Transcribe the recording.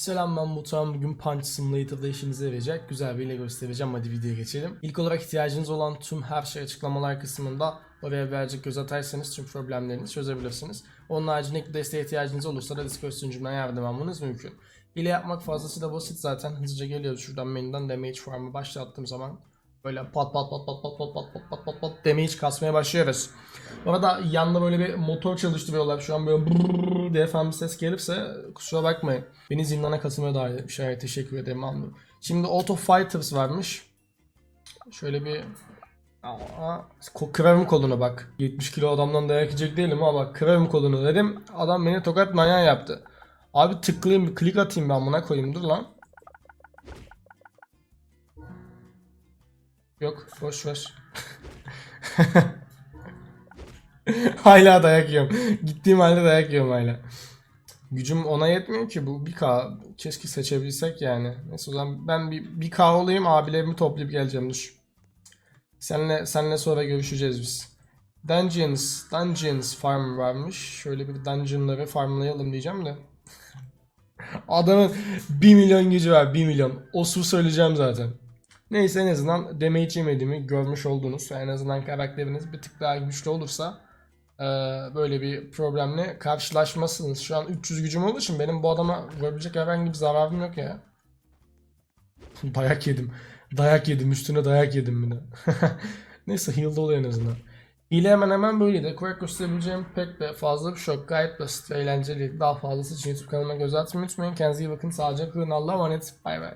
Selam ben Mutan. Bugün Punch Simulator'da işinize yarayacak güzel bir ile göstereceğim. Hadi videoya geçelim. İlk olarak ihtiyacınız olan tüm her şey açıklamalar kısmında oraya birazcık göz atarsanız tüm problemlerinizi çözebilirsiniz. Onun haricinde desteğe ihtiyacınız olursa da Discord sunucumdan yardım almanız mümkün. Hile yapmak fazlasıyla basit zaten. Hızlıca geliyoruz şuradan menüden damage farm'ı başlattığım zaman böyle pat pat pat pat pat pat pat pat pat pat damage kasmaya başlıyoruz. Bu arada yanında böyle bir motor çalıştırıyorlar. Şu an böyle brrrr diye falan bir ses gelirse kusura bakmayın. Beni zindana katılmaya dair etmiş. Evet teşekkür ederim anlıyorum. Şimdi Auto Fighters varmış. Şöyle bir Aa, ko- kırarım kolunu bak. 70 kilo adamdan dayak yiyecek değilim ama bak kolunu dedim. Adam beni tokat manyağı yaptı. Abi tıklayayım bir klik atayım ben buna koyayım dur lan. Yok boş ver. hala dayak yiyorum. Gittiğim halde dayak yiyorum hala. Gücüm ona yetmiyor ki bu 1K. Keşke seçebilsek yani. Neyse o zaman ben bir 1K olayım abilerimi toplayıp geleceğim dur. Senle, senle sonra görüşeceğiz biz. Dungeons, Dungeons farm varmış. Şöyle bir dungeonları farmlayalım diyeceğim de. Adamın 1 milyon gücü var 1 milyon. O su söyleyeceğim zaten. Neyse en azından damage yemediğimi görmüş oldunuz. En azından karakteriniz bir tık daha güçlü olursa böyle bir problemle karşılaşmazsınız. Şu an 300 gücüm olduğu için benim bu adama vurabilecek herhangi bir zararım yok ya. dayak yedim. Dayak yedim. Üstüne dayak yedim bir de. Neyse healed oluyor en azından. Hile hemen hemen böyleydi. Quack gösterebileceğim pek de fazla bir şey yok. Gayet basit ve eğlenceli. Daha fazlası için YouTube kanalıma göz atmayı unutmayın. Kendinize iyi bakın. Sağlıcakla kalın. Allah'a emanet. Bay bay.